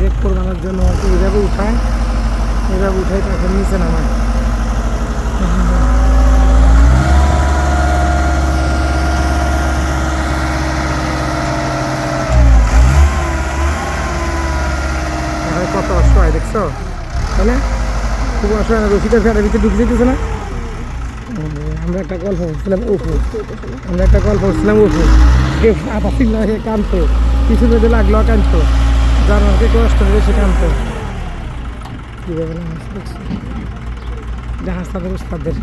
যে কোরবানোর জন্য ওকে এইভাবে উঠায় এইভাবে উঠাই তারপর নিচে নামায়। কত অসহায় দেখছ? না? খুব অসহায় রসিদের ফেরার ভিতরে ঢুকে যেতেছে না? আমরা একটা গল্প করছিলাম উপু আমরা একটা গল্প করছিলাম উপু কে আপাসিল না সে কানতো কিছু লাগল কানতো যার আমাকে কষ্ট হবে সে কানতো কীভাবে না হাসি দেখছি জাহাজ তাদের উস্তাদের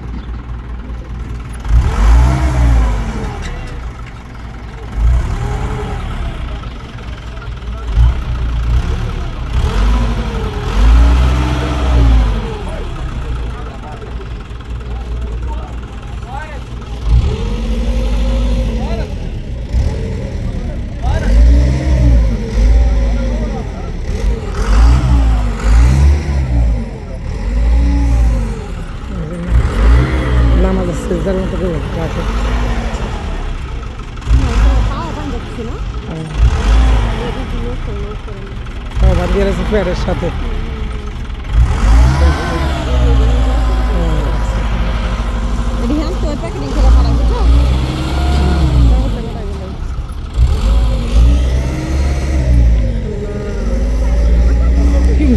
গেছে প্যারের সাথে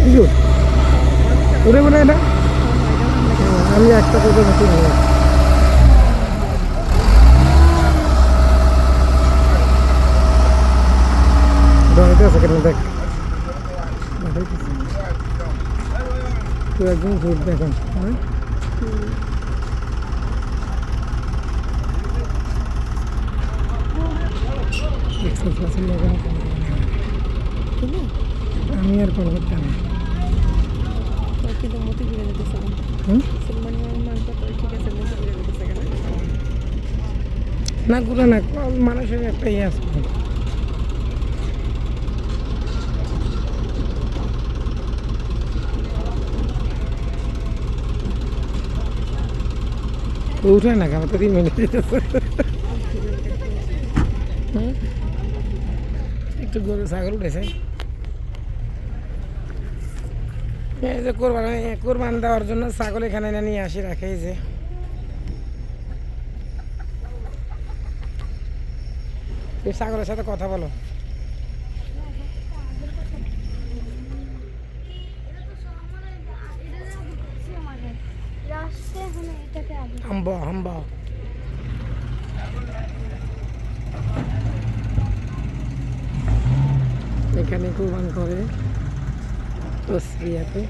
করে উড়ে বলে এটা আমি একটা কথা নতুন হয়ে। তুই একদম ঘুর দেখুন হ্যাঁ দেখছ ফসল লাগানো কেমন করে। আমি আর কোনো করতাম না তোর কিন্তু মতি ঘুরে যেতেছে হুম? মুসলমান মাংস তোর ঠিক আছে মতি ঘুরে যেতেছে কেন? না ঘুরে না মানুষের একটা ইয়ে আছে। না? একটু গরু, ছাগল উঠেছে। এই যে কোরবান কোরবান দেওয়ার জন্য ছাগল এখানে এনে নিয়ে আসি, রাখে যে। ছাগলের সাথে কথা বলো রাস্তে এখন আগে হাম্বা এখানে কোরবান করে। তসরিয়াতে